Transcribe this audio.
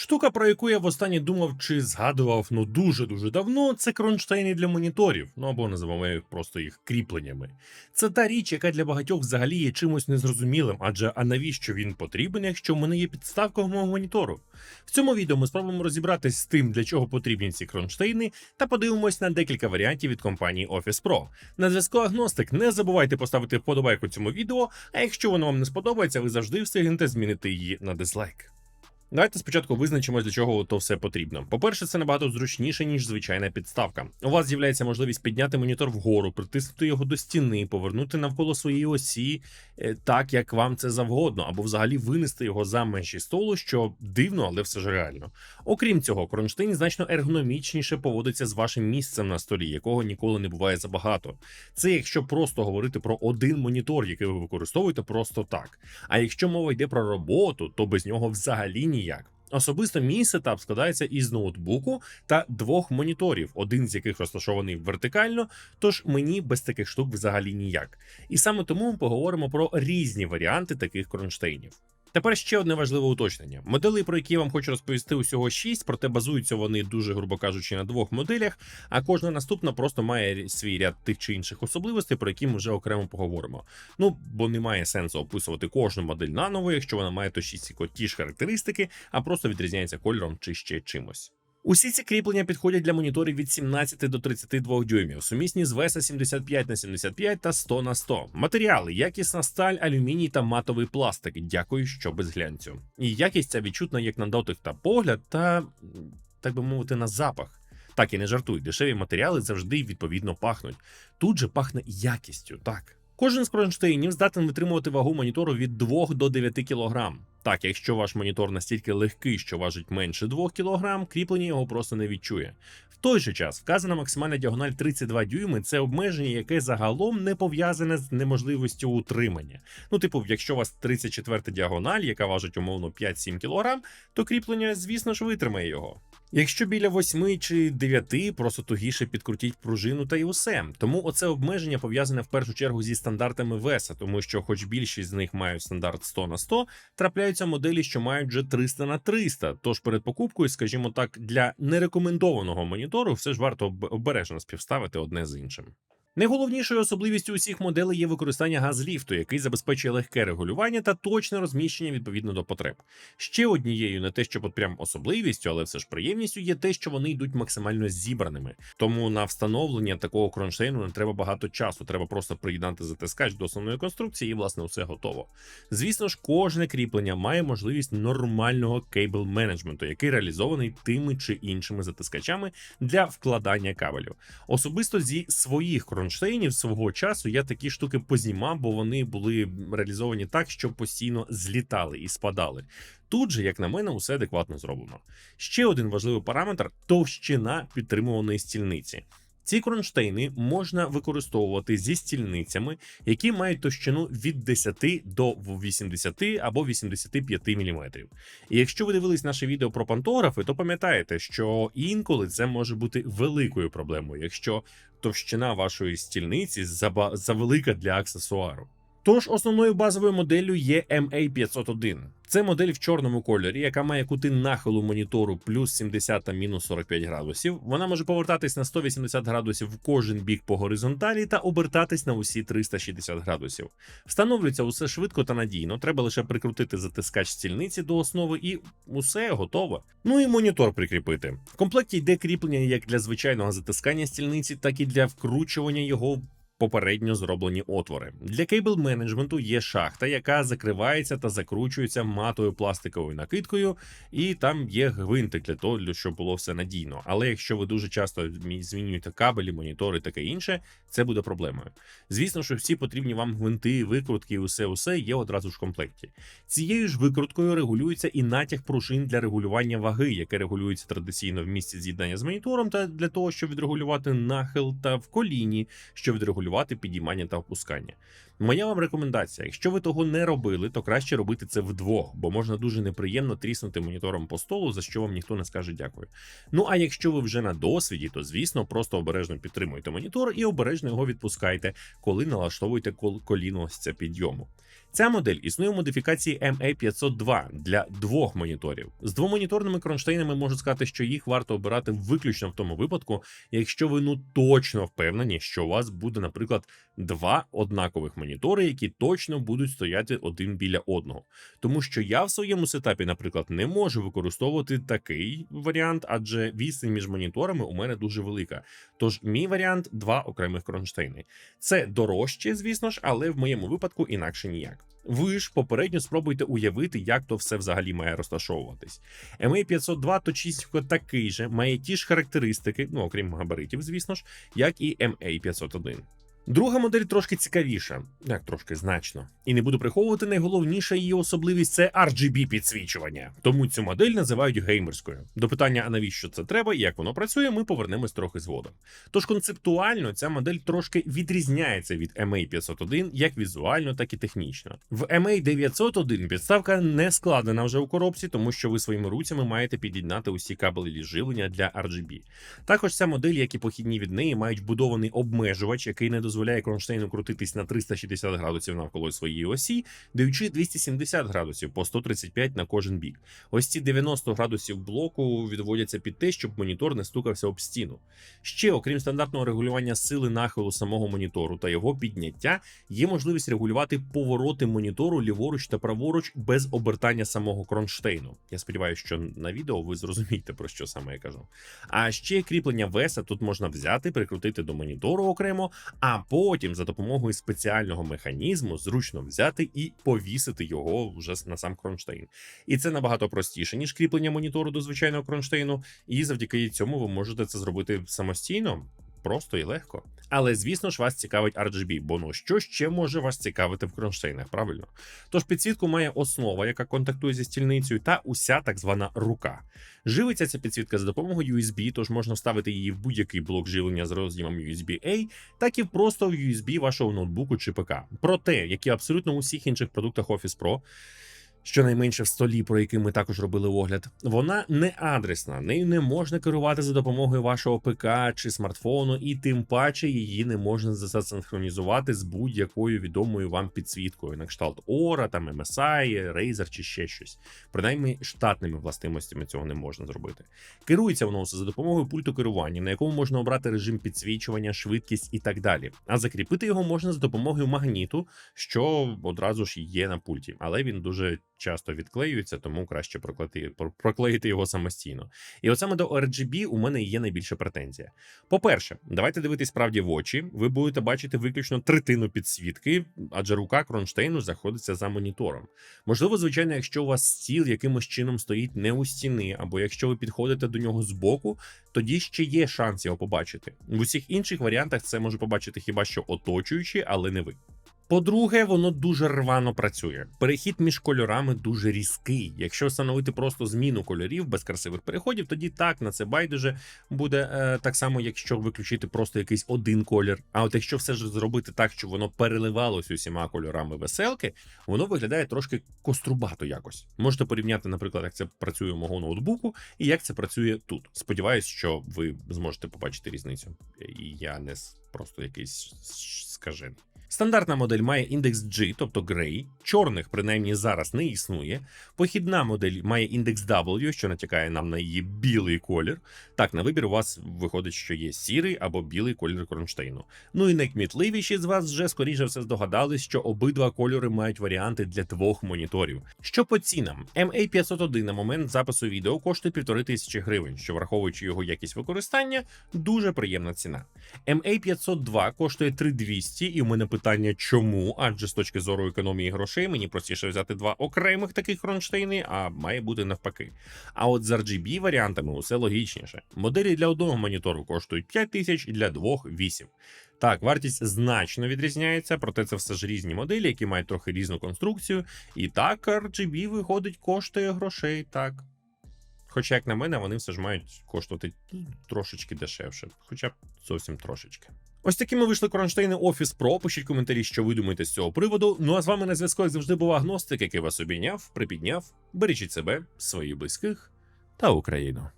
Штука, про яку я востаннє думав чи згадував ну дуже дуже давно, це кронштейни для моніторів, ну або називаємо їх просто їх кріпленнями. Це та річ, яка для багатьох взагалі є чимось незрозумілим, адже а навіщо він потрібен, якщо в мене є підставка в мого монітору? В цьому відео ми спробуємо розібратись з тим, для чого потрібні ці кронштейни, та подивимось на декілька варіантів від компанії Office Pro. На зв'язку Агностик, не забувайте поставити вподобайку цьому відео, а якщо воно вам не сподобається, ви завжди встигнете змінити її на дизлайк. Давайте спочатку визначимо, для чого то все потрібно. По-перше, це набагато зручніше, ніж звичайна підставка. У вас з'являється можливість підняти монітор вгору, притиснути його до стіни, повернути навколо своєї осі е, так, як вам це завгодно, або взагалі винести його за межі столу, що дивно, але все ж реально. Окрім цього, кронштейн значно ергономічніше поводиться з вашим місцем на столі, якого ніколи не буває забагато. Це якщо просто говорити про один монітор, який ви використовуєте просто так. А якщо мова йде про роботу, то без нього взагалі ніяк. Особисто мій сетап складається із ноутбуку та двох моніторів, один з яких розташований вертикально, тож мені без таких штук взагалі ніяк. І саме тому ми поговоримо про різні варіанти таких кронштейнів. Тепер ще одне важливе уточнення. Моделей, про які я вам хочу розповісти, усього 6, проте базуються вони дуже, грубо кажучи, на двох моделях, а кожна наступна просто має свій ряд тих чи інших особливостей, про які ми вже окремо поговоримо. Ну, бо немає сенсу описувати кожну модель наново, якщо вона має то 6 ті ж характеристики, а просто відрізняється кольором чи ще чимось. Усі ці кріплення підходять для моніторів від 17 до 32 дюймів, сумісні з VESA 75 на 75 та 100 на 100. Матеріали, якісна сталь, алюміній та матовий пластик. Дякую, що без глянцю. І якість ця відчутна як на дотик та погляд, та так би мовити, на запах. Так і не жартуй, дешеві матеріали завжди відповідно пахнуть. Тут же пахне якістю, так. Кожен з кронштейнів здатен витримувати вагу монітору від 2 до 9 кг. Так, якщо ваш монітор настільки легкий, що важить менше 2 кг, кріплення його просто не відчує. В той же час вказана максимальна діагональ 32 дюйми це обмеження, яке загалом не пов'язане з неможливістю утримання. Ну, типу, якщо у вас 34 діагональ, яка важить умовно 5-7 кг, то кріплення, звісно ж, витримає його. Якщо біля 8 чи 9, просто тугіше підкрутіть пружину та й усе. Тому оце обмеження пов'язане в першу чергу зі стандартами веса, тому що, хоч більшість з них мають стандарт 100 на 100, трапляються моделі, що мають вже 300 на 300. Тож перед покупкою, скажімо так, для нерекомендованого монітору все ж варто обережно співставити одне з іншим. Найголовнішою особливістю усіх моделей є використання газліфту, який забезпечує легке регулювання та точне розміщення відповідно до потреб. Ще однією, не те, що от прям особливістю, але все ж приємністю, є те, що вони йдуть максимально зібраними. Тому на встановлення такого кронштейну не треба багато часу. Треба просто приєднати затискач до основної конструкції, і власне все готово. Звісно ж, кожне кріплення має можливість нормального кейбл менеджменту, який реалізований тими чи іншими затискачами для вкладання кабелю. Особисто зі своїх кронштейнів кронштейнів свого часу я такі штуки познімав, бо вони були реалізовані так, що постійно злітали і спадали. Тут же, як на мене, усе адекватно зроблено. Ще один важливий параметр товщина підтримуваної стільниці. Ці кронштейни можна використовувати зі стільницями, які мають товщину від 10 до 80 або 85 мм. І якщо ви дивились наше відео про пантографи, то пам'ятаєте, що інколи це може бути великою проблемою, якщо товщина вашої стільниці завелика для аксесуару. Тож основною базовою моделлю є MA501. Це модель в чорному кольорі, яка має кути нахилу монітору плюс 70 та мінус 45 градусів. Вона може повертатись на 180 градусів в кожен бік по горизонталі та обертатись на усі 360 градусів. Встановлюється усе швидко та надійно. Треба лише прикрутити затискач стільниці до основи, і усе готово. Ну і монітор прикріпити. В комплекті йде кріплення як для звичайного затискання стільниці, так і для вкручування його попередньо зроблені отвори. Для кейбл менеджменту є шахта, яка закривається та закручується матою пластиковою накидкою, і там є гвинтик для того, щоб було все надійно. Але якщо ви дуже часто змінюєте кабелі, монітори, таке інше, це буде проблемою. Звісно, що всі потрібні вам гвинти, викрутки, і усе усе є одразу ж в комплекті. Цією ж викруткою регулюється і натяг пружин для регулювання ваги, яке регулюється традиційно в місці з'єднання з монітором, та для того, щоб відрегулювати нахил та в коліні, щоб відрегулювати регулювати підіймання та опускання. Моя вам рекомендація: якщо ви того не робили, то краще робити це вдвох, бо можна дуже неприємно тріснути монітором по столу, за що вам ніхто не скаже дякую. Ну а якщо ви вже на досвіді, то звісно просто обережно підтримуйте монітор і обережно його відпускайте, коли налаштовуєте коліно ось це підйому. Ця модель існує в модифікації MA502 для двох моніторів. З двомоніторними кронштейнами можу сказати, що їх варто обирати виключно в тому випадку, якщо ви ну точно впевнені, що у вас буде, наприклад, два однакових монітори, які точно будуть стояти один біля одного. Тому що я в своєму сетапі, наприклад, не можу використовувати такий варіант, адже відстань між моніторами у мене дуже велика. Тож мій варіант два окремих кронштейни. Це дорожче, звісно ж, але в моєму випадку інакше ніяк. Ви ж попередньо спробуйте уявити, як то все взагалі має розташовуватись. MA502 точнісінько такий же, має ті ж характеристики, ну окрім габаритів, звісно ж, як і MA501. Друга модель трошки цікавіша, як трошки значно, і не буду приховувати найголовніша її особливість це RGB підсвічування. Тому цю модель називають геймерською. До питання, а навіщо це треба і як воно працює, ми повернемось трохи згодом. Тож концептуально ця модель трошки відрізняється від MA501 як візуально, так і технічно. В MA901 підставка не складена вже у коробці, тому що ви своїми руцями маєте під'єднати усі кабелі живлення для RGB. Також ця модель, як і похідні від неї, мають вбудований обмежувач, який не дозволяє кронштейну крутитись на 360 градусів навколо своєї осі, даючи 270 градусів по 135 на кожен бік. Ось ці 90 градусів блоку відводяться під те, щоб монітор не стукався об стіну. Ще, окрім стандартного регулювання сили нахилу самого монітору та його підняття, є можливість регулювати повороти монітору ліворуч та праворуч без обертання самого кронштейну. Я сподіваюся, що на відео ви зрозумієте про що саме я кажу. А ще кріплення веса тут можна взяти, прикрутити до монітору окремо, а потім за допомогою спеціального механізму зручно взяти і повісити його вже на сам кронштейн. І це набагато простіше, ніж кріплення монітору до звичайного кронштейну, і завдяки цьому ви можете це зробити самостійно. Просто і легко. Але звісно ж вас цікавить RGB, бо ну що ще може вас цікавити в кронштейнах, правильно? Тож підсвітку має основа, яка контактує зі стільницею, та уся так звана рука. Живиться ця підсвітка за допомогою USB, тож можна вставити її в будь-який блок живлення з роз'ємом USB-A, так і просто в USB вашого ноутбуку чи ПК. Проте, як і абсолютно у всіх інших продуктах Office Pro, щонайменше в столі, про який ми також робили огляд, вона не адресна, нею не можна керувати за допомогою вашого ПК чи смартфону, і тим паче її не можна засинхронізувати з будь-якою відомою вам підсвіткою, на кшталт Aura, там MSI, Razer чи ще щось. Принаймні штатними властивостями цього не можна зробити. Керується воно все за допомогою пульту керування, на якому можна обрати режим підсвічування, швидкість і так далі. А закріпити його можна за допомогою магніту, що одразу ж є на пульті, але він дуже часто відклеюється, тому краще проклеїти, проклеїти його самостійно. І от саме до RGB у мене є найбільша претензія. По-перше, давайте дивитись справді в очі. Ви будете бачити виключно третину підсвітки, адже рука кронштейну заходиться за монітором. Можливо, звичайно, якщо у вас стіл якимось чином стоїть не у стіни, або якщо ви підходите до нього збоку, тоді ще є шанс його побачити. В усіх інших варіантах це може побачити хіба що оточуючі, але не ви. По-друге, воно дуже рвано працює. Перехід між кольорами дуже різкий. Якщо встановити просто зміну кольорів без красивих переходів, тоді так на це байдуже буде е, так само, якщо виключити просто якийсь один колір. А от якщо все ж зробити так, щоб воно переливалось усіма кольорами веселки, воно виглядає трошки кострубато якось. Можете порівняти, наприклад, як це працює у мого ноутбуку і як це працює тут. Сподіваюсь, що ви зможете побачити різницю. І я не просто якийсь скажений. Стандартна модель має індекс G, тобто Grey, чорних принаймні зараз не існує. Похідна модель має індекс W, що натякає нам на її білий колір. Так, на вибір у вас виходить, що є сірий або білий колір кронштейну. Ну і найкмітливіші з вас вже скоріше все здогадались, що обидва кольори мають варіанти для двох моніторів. Що по цінам, MA501 на момент запису відео коштує 1500 гривень, що враховуючи його якість використання, дуже приємна ціна. MA502 коштує 3200, і у мене питання, чому? Адже з точки зору економії грошей мені простіше взяти два окремих таких кронштейни, а має бути навпаки. А от з RGB варіантами усе логічніше. Моделі для одного монітору коштують 5000 і для двох 8. Так, вартість значно відрізняється, проте це все ж різні моделі, які мають трохи різну конструкцію. І так, RGB виходить, коштує грошей, так. Хоча, як на мене, вони все ж мають коштувати трошечки дешевше, хоча б зовсім трошечки. Ось такими вийшли кронштейни Office Pro. Пишіть коментарі, що ви думаєте з цього приводу. Ну а з вами на зв'язку як завжди був агностик, який вас обійняв, припідняв. Бережіть себе, своїх близьких та Україну.